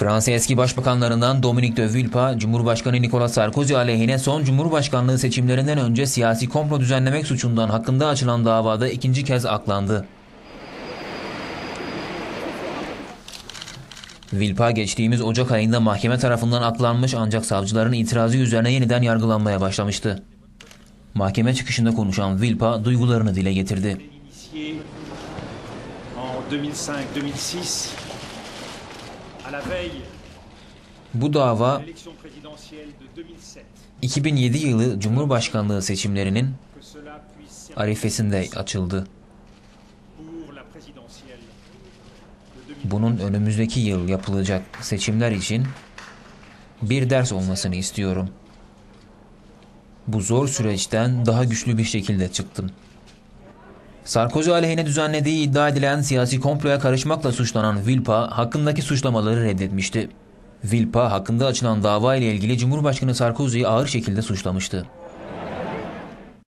Fransa eski başbakanlarından Dominique de Villepin, Cumhurbaşkanı Nicolas Sarkozy aleyhine son Cumhurbaşkanlığı seçimlerinden önce siyasi komplo düzenlemek suçundan hakkında açılan davada ikinci kez aklandı. Vilpa geçtiğimiz Ocak ayında mahkeme tarafından aklanmış ancak savcıların itirazı üzerine yeniden yargılanmaya başlamıştı. Mahkeme çıkışında konuşan Vilpa duygularını dile getirdi. Bu dava de l'élection présidentielle de 2007, 2007 yılı Cumhurbaşkanlığı seçimlerinin arifesinde açıldı. pour la présidentielle de 2007. Bunun önümüzdeki yıl yapılacak seçimler için bir ders olmasını istiyorum. Bu zor süreçten daha güçlü bir şekilde çıktım. Sarkozy aleyhine düzenlediği iddia edilen siyasi komploya karışmakla suçlanan Vilpa hakkındaki suçlamaları reddetmişti. Vilpa hakkında açılan dava ile ilgili Cumhurbaşkanı Sarkozy'yi ağır şekilde suçlamıştı.